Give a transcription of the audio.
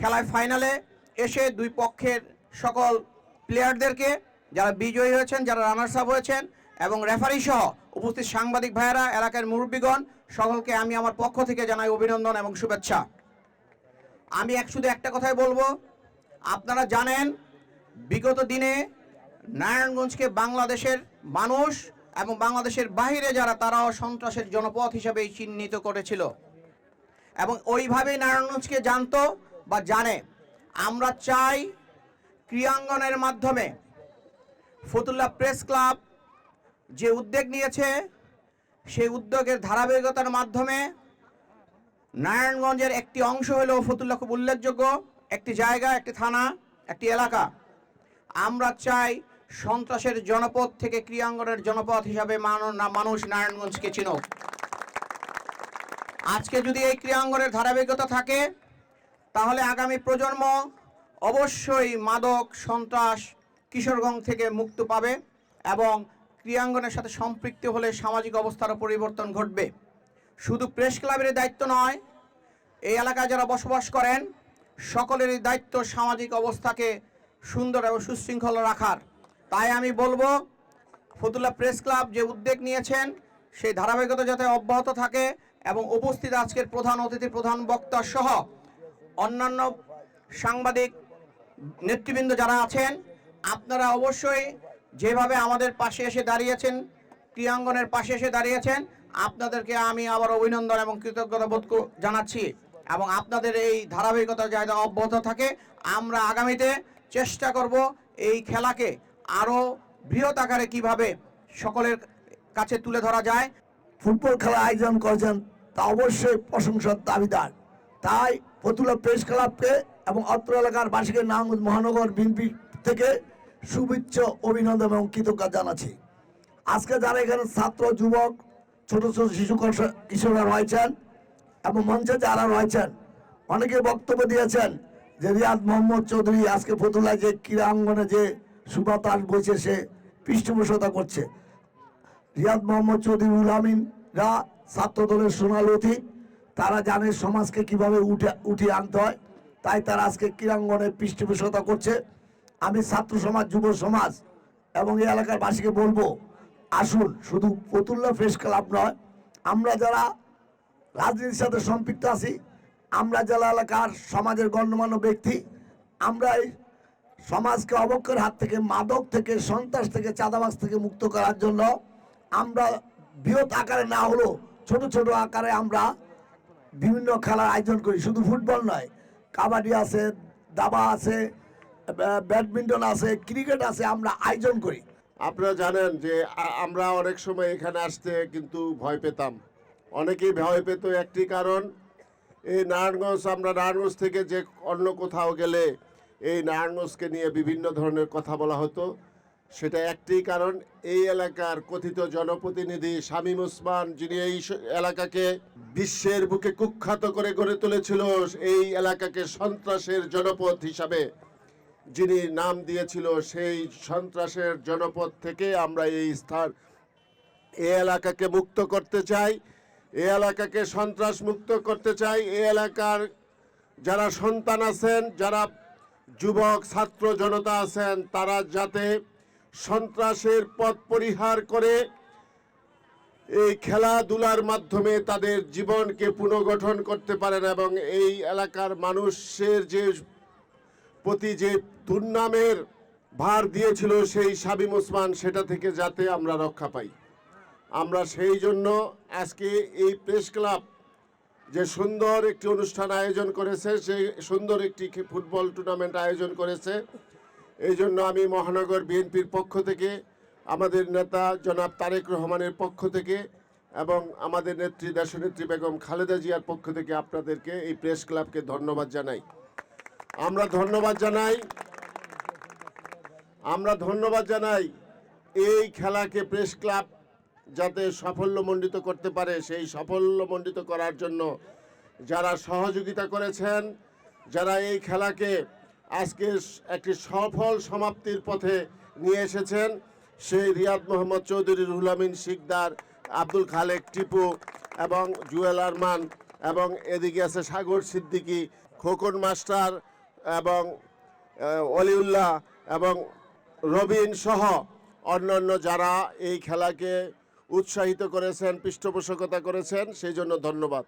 খেলায় ফাইনালে এসে দুই পক্ষের সকল প্লেয়ারদেরকে যারা বিজয়ী হয়েছেন, যারা রানার্স আপ হয়েছেন এবং রেফারি সহ উপস্থিত সাংবাদিক ভাইয়েরা, এলাকার মুরব্বীগণ, সকলকে আমি আমার পক্ষ থেকে জানাই অভিনন্দন এবং শুভেচ্ছা। আমি এক শুধু একটা কথাই বলব, আপনারা জানেন বিগত দিনে নারায়ণগঞ্জকে বাংলাদেশের মানুষ এবং বাংলাদেশের বাইরে যারা, তারাও সন্ত্রাসের জনপথ হিসেবে চিহ্নিত করেছিল। এবং ওইভাবেই নারায়ণগঞ্জকে জানতো বা জানে, আমরা চাই ক্রিয়াঙ্গনের মাধ্যমে ফতুল্লা প্রেস ক্লাব যে উদ্যোগ নিয়েছে, সেই উদ্যোগের ধারাবাহিকতার মাধ্যমে নারায়ণগঞ্জের একটি অংশ হলো ফতুল্লা খুব উল্লেখযোগ্য, একটি জায়গা, একটি থানা, একটি এলাকা। আমরা চাই সন্ত্রাসের জনপদ থেকে ক্রিয়াঙ্গনের জনপদ হিসাবে মানুষ নারায়ণগঞ্জকে চিনুক। আজকে যদি এই ক্রিয়াঙ্গনের ধারাবাহিকতা থাকে তাহলে আগামী প্রজন্ম অবশ্যই মাদক, সন্ত্রাস কিশোরগঞ্জ থেকে মুক্ত পাবে এবং ক্রিয়াঙ্গনের সাথে সম্পৃক্ত হলে সামাজিক অবস্থারও পরিবর্তন ঘটবে। শুধু প্রেস ক্লাবের দায়িত্ব নয়, এই এলাকায় যারা বসবাস করেন, সকলেরই দায়িত্ব সামাজিক অবস্থাকে সুন্দর এবং সুশৃঙ্খল রাখার। তাই আমি বলব, ফতুল্লা প্রেস ক্লাব যে উদ্যোগ নিয়েছেন, সেই ধারাবাহিকতা যাতে অব্যাহত থাকে এবং উপস্থিত আজকের প্রধান অতিথি, প্রধান বক্তা সহ অন্যান্য সাংবাদিক, নেতৃবৃন্দ যারা আছেন, আপনারা অবশ্যই যেভাবে আমাদের পাশে এসে দাঁড়িয়েছেন ক্রিয়াঙ্গনের পাশে এসে দাঁড়িয়েছেন, আপনাদেরকে আমি আবার অভিনন্দন এবং কৃতজ্ঞতা বোধ জানাচ্ছি। এবং আপনাদের এই ধারাবাহিকতা যাতে অব্যাহত থাকে। আমরা আগামীতে চেষ্টা করব এই খেলাকে আরও বৃহৎ আকারে কীভাবে সকলের কাছে তুলে ধরা যায়। ফুটবল খেলা আয়োজন করেছেন তা অবশ্যই প্রশংসার দাবিদার। তাই ফতুল্লা প্রেস ক্লাবকে এবং অত্র এলাকার বাসীকে নারায়ণগঞ্জ মহানগর বিএনপি থেকে শুভেচ্ছা, অভিনন্দন এবং কৃতজ্ঞতা জানাচ্ছি। আজকে যারা এখানে ছাত্র, যুবক, ছোট ছোট শিশু কিশোররা রয়েছেন এবং মঞ্চে যারা রয়েছেন, অনেকে বক্তব্য দিয়েছেন যে রিয়াদ মোহাম্মদ চৌধুরী আজকে ফতুল্লায় যে ক্রীড়াঙ্গনে যে সুবাতাস বসে সে পৃষ্ঠপোষকতা করছে। রিয়াদ মোহাম্মদ চৌধুরী উল আমিনরা ছাত্র দলের সোনালী অতীত তারা জানে সমাজকে কীভাবে উঠে, উঠিয়ে আনতে হয়। তাই তারা আজকে ক্রীড়াঙ্গনে পৃষ্ঠপোষকতা করছে। আমি ছাত্র সমাজ, যুব সমাজ এবং এই এলাকার বাসীকে বলব, আসুন, শুধু ফতুল্লা প্রেস ক্লাব নয়, আমরা যারা রাজনীতির সাথে সম্পৃক্ত আছি, আমরা জেলা এলাকার সমাজের গণ্যমান্য ব্যক্তি, আমরা এই সমাজকে অবক্ষের হাত থেকে, মাদক থেকে, সন্ত্রাস থেকে, চাঁদাবাজ থেকে মুক্ত করার জন্য আমরা বৃহৎ আকারে না হলেও ছোট ছোট আকারে আমরা বিভিন্ন খেলার আয়োজন করি, শুধু ফুটবল নয়। কাবাডি আছে, দাবা আছে ব্য- ব্যাডমিন্টন আছে, ক্রিকেট আছে, আমরা আয়োজন করি। আপনারা জানেন যে আমরা অনেক সময় এখানে আসতে কিন্তু ভয় পেতাম। অনেকেই ভয় পেত একটি কারণ, এই নারায়ণগঞ্জ, আমরা নারায়ণগঞ্জ থেকে যে অন্য কোথাও গেলে এই নারায়ণগঞ্জকে নিয়ে বিভিন্ন ধরনের কথা বলা হতো। সেটা একটি কারণ, এই এলাকার কথিত জনপ্রতিনিধি শামীম ওসমান যিনি এই এলাকাকে বিশ্বের বুকে কুখ্যাত করে গড়ে তুলেছিল, এই এলাকাকে সন্ত্রাসের জনপদ হিসাবে যিনি নাম দিয়েছিল, সেই সন্ত্রাসের জনপদ থেকে আমরা এই স্থান এই এলাকাকে মুক্ত করতে চাই এই এলাকাকে সন্ত্রাস মুক্ত করতে চাই এই এলাকার যারা সন্তান আছেন, যারা যুবক, ছাত্র জনতা আছেন, তারা যাতে সন্ত্রাসের পথ পরিহার করে এই খেলাধুলার মাধ্যমে তাদের জীবনকে পুনর্গঠন করতে পারেন এবং এই এলাকার মানুষের যে প্রতি যে দুর্নামের ভার দিয়েছিল সেই শামীম ওসমান, সেটা থেকে যাতে আমরা রক্ষা পাই। আমরা সেই জন্য আজকে এই প্রেস ক্লাব যে সুন্দর একটি অনুষ্ঠান আয়োজন করেছে সেই সুন্দর একটি ফুটবল টুর্নামেন্ট আয়োজন করেছে এই জন্য আমি মহানগর বিএনপির পক্ষ থেকে, আমাদের নেতা জনাব তারেক রহমানের পক্ষ থেকে এবং আমাদের নেত্রী, দেশনেত্রী বেগম খালেদা জিয়ার পক্ষ থেকে আপনাদেরকে এই প্রেস ক্লাবকে ধন্যবাদ জানাই। আমরা ধন্যবাদ জানাই। আমরা ধন্যবাদ জানাই এই খেলাকে প্রেস ক্লাব যাতে সাফল্যমণ্ডিত করতে পারে, সেই সাফল্যমণ্ডিত করার জন্য যারা সহযোগিতা করেছেন, যারা এই খেলাকে আজকে একটি সফল সমাপ্তির পথে নিয়ে এসেছেন সেই রিয়াদ মোহাম্মদ চৌধুরী রুহুল আমিন, শিকদার আব্দুল খালেক, টিপু এবং জুয়েল আরমান এবং এদিকে আছে সাগর সিদ্দিকী, খোকন মাস্টার এবং অলিউল্লাহ এবং রবিন সহ অন্যান্য যারা এই খেলাকে উৎসাহিত করেছেন, পৃষ্ঠপোষকতা করেছেন, সেই জন্য ধন্যবাদ।